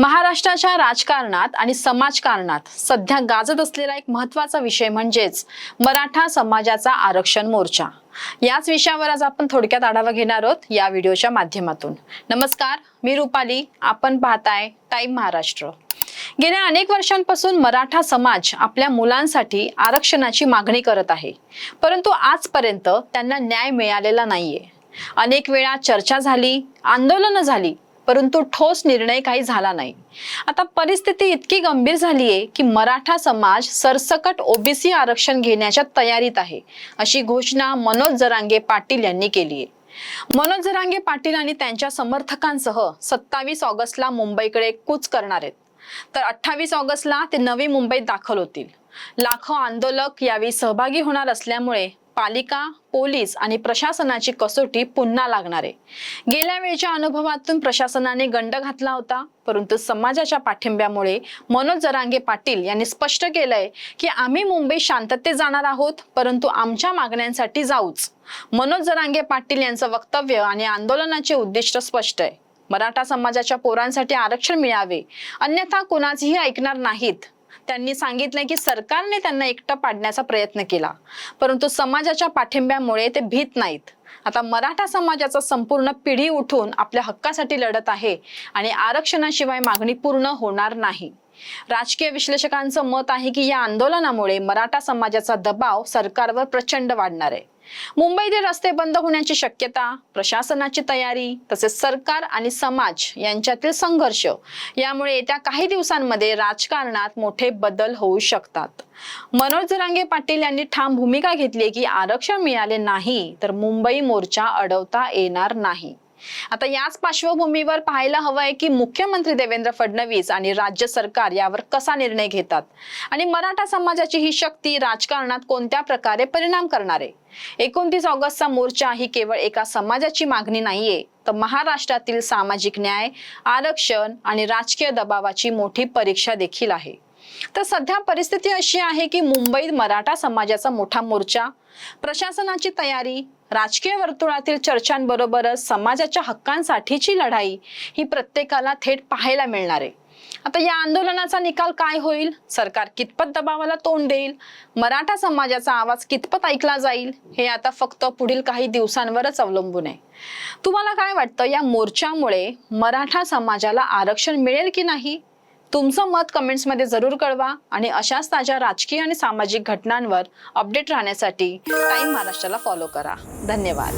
महाराष्ट्राच्या राजकारणात आणि समाजकारणात सध्या गाजत असलेला एक महत्त्वाचा विषय म्हणजेच मराठा समाजाचा आरक्षण मोर्चा. याच विषयावर आज आपण थोडक्यात आढावा घेणार आहोत या व्हिडिओच्या माध्यमातून. नमस्कार मी रुपाली. आपण पाहताय टाईम महाराष्ट्र. गेल्या अनेक वर्षांपासून मराठा समाज आपल्या मुलांसाठी आरक्षणाची मागणी करत आहे. परंतु आजपर्यंत त्यांना न्याय मिळालेला नाहीये. अनेक वेळा चर्चा झाली आंदोलनं झाली परंतु ठोस निर्णय काही झाला नाही. आता परिस्थिती इतकी गंभीर झाली आहे की मराठा समाज सरसकट ओबीसी आरक्षण घेण्याच्या तयारीत आहे अशी घोषणा मनोज जरांगे पाटील यांनी केली आहे. मनोज जरांगे पाटील आणि त्यांच्या समर्थकांसह सत्तावीस ऑगस्टला मुंबईकडे कूच करणार आहेत. तर अठ्ठावीस ऑगस्टला ते नवी मुंबईत दाखल होतील. लाखो आंदोलक यावेळी सहभागी होणार असल्यामुळे पालिका पोलीस आणि प्रशासनाची कसोटी पुन्हा लागणार आहे. गेल्या वेळच्या अनुभवातून प्रशासनाने गंड घातला होता परंतु समाजाच्या पाठिंब्यामुळे मनोज जरांगे पाटील यांनी स्पष्ट केलंय की आम्ही मुंबई शांततेत जाणार आहोत परंतु आमच्या मागण्यांसाठी जाऊच. मनोज जरांगे पाटील यांचं वक्तव्य आणि आंदोलनाचे उद्दिष्ट स्पष्ट आहे. मराठा समाजाच्या पोरांसाठी आरक्षण मिळावे अन्यथा कुणाचीही ऐकणार नाहीत. त्यांनी सांगितलंय की सरकारने त्यांना एकटं पाडण्याचा प्रयत्न केला. परंतु समाजाच्या पाठिंब्यामुळे ते भीत नाहीत. आता मराठा समाजाचा संपूर्ण पिढी उठून आपल्या हक्कासाठी लढत आहे आणि आरक्षणाशिवाय मागणी पूर्ण होणार नाही. राजकीय विश्लेषकांचं मत आहे की या आंदोलनामुळे मराठा समाजाचा दबाव सरकारवर प्रचंड वाढणार आहे. मुंबईतील रस्ते बंद होण्याची शक्यता प्रशासनाची तयारी तसेच सरकार आणि समाज यांच्यातील संघर्ष यामुळे येत्या काही दिवसांमध्ये राजकारणात मोठे बदल होऊ शकतात. मनोज जरांगे पाटील यांनी ठाम भूमिका घेतली की आरक्षण मिळाले नाही तर मुंबई मोर्चा अडवता येणार नाही. आता याच पार्श्वभूमीवर पाहायला हवंय की मुख्यमंत्री देवेंद्र फडणवीस आणि राज्य सरकार यावर कसा निर्णय घेतात? आणि मराठा समाजाची ही शक्ती राजकारणात कोणत्या प्रकारे परिणाम करणार आहे? एकोणतीस ऑगस्टचा मोर्चा ही केवळ एका समाजाची मागणी नाहीये तर महाराष्ट्रातील सामाजिक न्याय आरक्षण आणि राजकीय दबावाची मोठी परीक्षा देखील आहे. तर सध्या परिस्थिती अशी आहे की मुंबईत मराठा समाजाचा मोठा मोर्चा प्रशासनाची तयारी राजकीय वर्तुळातील चर्चांबरोबरच समाजाच्या हक्कांसाठीची लढाई ही प्रत्येकाला थेट पाहायला मिळणार आहे. आता या आंदोलनाचा निकाल काय होईल? सरकार कितपत दबावाला तोंड देईल? मराठा समाजाचा आवाज कितपत ऐकला जाईल? हे आता फक्त पुढील काही दिवसांवरच अवलंबून आहे. तुम्हाला काय वाटतं? या मोर्चामुळे मराठा समाजाला आरक्षण मिळेल की नाही? तुमचं मत कमेंट्समध्ये जरूर कळवा आणि अशाच ताज्या राजकीय आणि सामाजिक घटनांवर अपडेट राहण्यासाठी टाईम महाराष्ट्राला फॉलो करा. धन्यवाद.